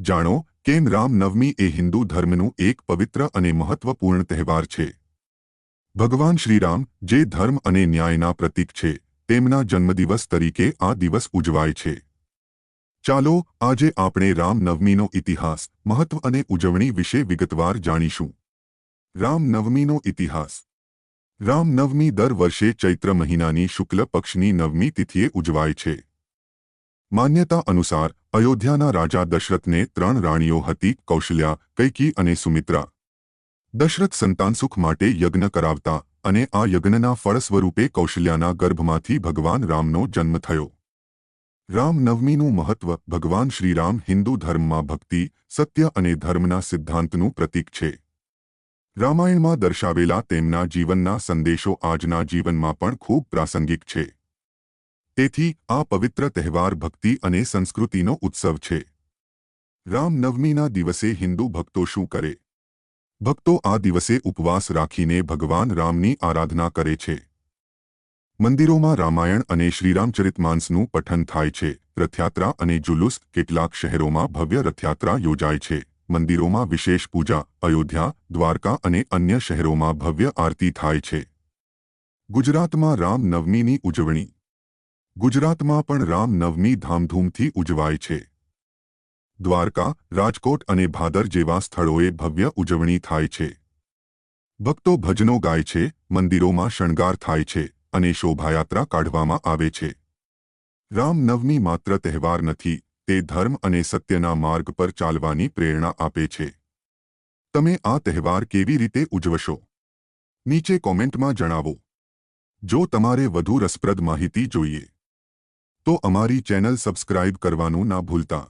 જાણો કેમ રામનવમી એ હિન્દુ ધર્મનું એક પવિત્ર અને મહત્વપૂર્ણ તહેવાર છે. ભગવાન શ્રીરામ જે ધર્મ અને ન્યાયના પ્રતીક છે, તેમના જન્મદિવસ તરીકે આ દિવસ ઉજવાય છે. ચાલો આજે આપણે રામનવમીનો ઇતિહાસ, મહત્વ અને ઉજવણી વિશે વિગતવાર જાણીશું. રામનવમીનો ઇતિહાસ. રામનવમી દર વર્ષે ચૈત્ર મહિનાની શુક્લ પક્ષની નવમી તિથિએ ઉજવાય છે. માન્યતા અનુસાર અયોધ્યાના રાજા દશરથને ત્રણ રાણીઓ હતી, કૌશલ્યા, કૈકી અને સુમિત્રા. દશરથ સંતાન સુખ માટે યજ્ઞ કરાવતા અને આ યજ્ઞના ફળ સ્વરૂપે કૌશલ્યાના ગર્ભમાંથી ભગવાન રામનો જન્મ થયો. રામનવમીનું મહત્વ ભગવાન શ્રીરામ હિન્દુ ધર્મમાં ભક્તિ, સત્ય અને ધર્મના સિદ્ધાંતનું પ્રતીક છે. રામાયણમાં દર્શાવેલા તેમના જીવનના સંદેશો આજના જીવનમાં પણ ખૂબ પ્રાસંગિક છે. તેથી આ પવિત્ર તહેવાર ભક્તિ અને સંસ્કૃતિનો ઉત્સવ છે. રામનવમીના દિવસે હિન્દુ ભક્તો શું કરે? ભક્તો આ દિવસે ઉપવાસ રાખીને ભગવાન રામની આરાધના કરે છે. મંદિરોમાં રામાયણ અને શ્રીરામચરિતમાંસનું પઠન થાય છે. રથયાત્રા અને જુલુસ કેટલાક શહેરોમાં ભવ્ય રથયાત્રા યોજાય છે. મંદિરોમાં વિશેષ પૂજા, અયોધ્યા, દ્વારકા અને અન્ય શહેરોમાં ભવ્ય આરતી થાય છે. ગુજરાતમાં રામનવમીની ઉજવણી ગુજરાતમાં પણ રામનવમી ધામધૂમથી ઉજવાય છે. દ્વારકા, રાજકોટ અને ભાદર જેવા સ્થળોએ ભવ્ય ઉજવણી થાય છે. ભક્તો ભજનો ગાય છે, મંદિરોમાં શણગાર થાય છે અને શોભાયાત્રા કાઢવામાં આવે છે. રામનવમી માત્ર તહેવાર નથી, તે ધર્મ અને સત્યના માર્ગ પર ચાલવાની પ્રેરણા આપે છે. તમે આ તહેવાર કેવી રીતે ઉજવશો? નીચે કોમેન્ટમાં જણાવો. જો તમારે વધુ રસપ્રદ માહિતી જોઈએ તો અમારી ચેનલ સબસ્ક્રાઇબ કરવાનું ના ભૂલતા.